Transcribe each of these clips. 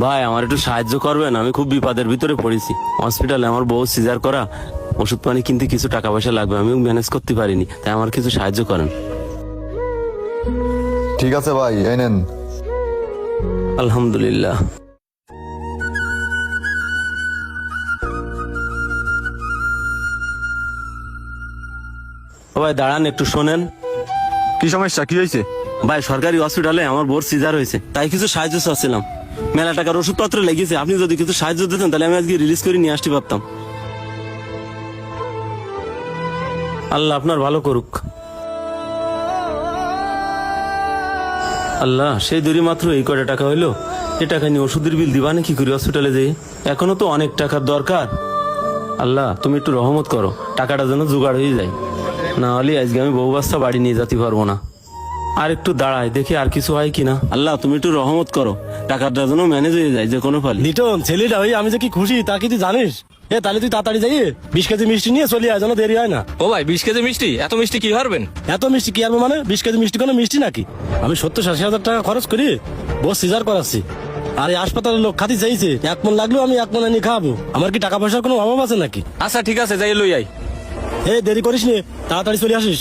ভাই আমার একটু সাহায্য করবেন? আমি খুব বিপদের ভিতরে পড়েছি। হসপিটালে আমার বউ সিজার করা ওষুধ পানি কিনতে কিছু টাকা পয়সা লাগবে আমি ম্যানেজ করতে পারিনি তাই আমার কিছু সাহায্য করেন। ঠিক আছে ভাই এই নেন। আলহামদুলিল্লাহ। ভাই দাঁড়ান একটু শোনেন। কি সমস্যা? কি হয়েছে? ভাই সরকারি হসপিটালে আমার বোর সিজার হয়েছে। তাই কিছু সাহায্য চাচ্ছিলাম। মেলা টাকার ওষুধপত্র লেগেছে। আপনি যদি কিছু সাহায্য দিতেন তাহলে আমি আজকে রিলিজ করে নিয়ে আসতে পারতাম। আল্লাহ আপনার ভালো করুক। আল্লাহ সেই দূরে মাত্র এই কটা টাকা হইল? এ টাকা নিয়ে ওষুধের বিল দিবা নাকি করি হসপিটালে যেয়ে? এখনও তো অনেক টাকার দরকার। আল্লাহ তুমি একটু রহমত করো। টাকাটা যেন জোগাড় হয়ে যায়। না হলে আজকে আমি বউ বাচ্চা বাড়ি নিয়ে যেতে পারব না। আর একটু দাঁড়ায় দেখি আর কিছু হয় কিনা। আল্লাহ তুমি একটু রহমত করো। টাকাটা যেন ম্যানেজ হয়ে যায় যে কোনো ফালি। লিটন ছেলেটা হয়ে আমি যে কি খুশি তা কি তুই জানিস? এ তাহলে তুই তাড়াতাড়ি যাই। বিশ কেজি মিষ্টি নিয়ে চলে আয় যেন দেরি হয় না। ও ভাই বিশ কেজি মিষ্টি? এত মিষ্টি কি হারবেন? এত মিষ্টি কি আর মানে? বিশ কেজি মিষ্টি কোনো মিষ্টি নাকি? আমি সত্তর ষাট হাজার টাকা খরচ করি বস সিজার করাচ্ছি। আর এই হাসপাতালের লোক খাতি চাইছে এক মন লাগলেও আমি এক মন নিয়ে খাব। আমার কি টাকা পয়সার কোনো অভাব আছে নাকি? আচ্ছা ঠিক আছে যাই লই আই এই দেরি করিস নি তাড়াতাড়ি চলে আসিস।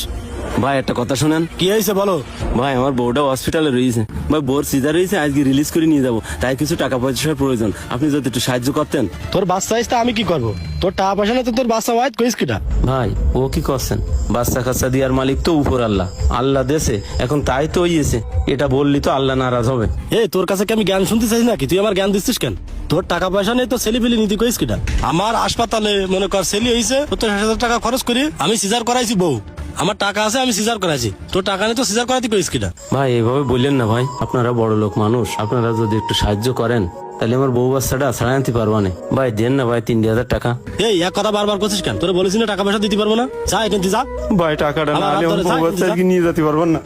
ভাই একটা কথা শোনেন। কি হয়েছে বলো? ভাই আমার বউটা হসপিটালে রয়েছে। ভাই বউর সিজার রয়েছে আজকে রিলিজ করে নিয়ে যাব। তাই কিছু টাকা পয়সার প্রয়োজন। আপনি যদি একটু সাহায্য করতেন। তোর বাচ্চা আইস আমি কি করব? তোর টাকা পয়সা না তো তোর বাচ্চা ওয়াইট কইস কিটা? ভাই ও কি করছেন? বাচ্চা কাচ্চা দিয়ার মালিক তো উপর আল্লাহ। আল্লাহ দেশে এখন তাই তো ইয়েছে এটা বললি তো আল্লাহ নারাজ হবে। এই তোর কাছে কি আমি জ্ঞান শুনতে চাইছি নাকি? তুই আমার জ্ঞান দিচ্ছিস কেন? তোর টাকা পয়সা নেই তো ছেলে ফেলে নিতে কইস কিটা? আমার হাসপাতালে মনে কর ছেলে হয়েছে সত্তর ষাট হাজার টাকা খরচ করি আমি সিজার করাইছি বউ। আমার টাকা আছে আমি সিজার করাইছি। তোর টাকা নেই তো সিজার করাইতে কইস কিটা? ভাই এভাবে বললেন না ভাই। আপনারা বড় লোক মানুষ আপনারা যদি একটু সাহায্য করেন তাহলে আমার বউ বাচ্চাটা ছাড়া আনতে পারব না। ভাই দেন না ভাই তিন হাজার টাকা। এই এক কথা বারবার করছিস কেন? তোর বলেছি না টাকা পয়সা দিতে পারব না? যা এখান থেকে যা। ভাই টাকাটা না হলে আমার বউ যা, বাচ্চা যা। নিয়ে যেতে পারবেন না?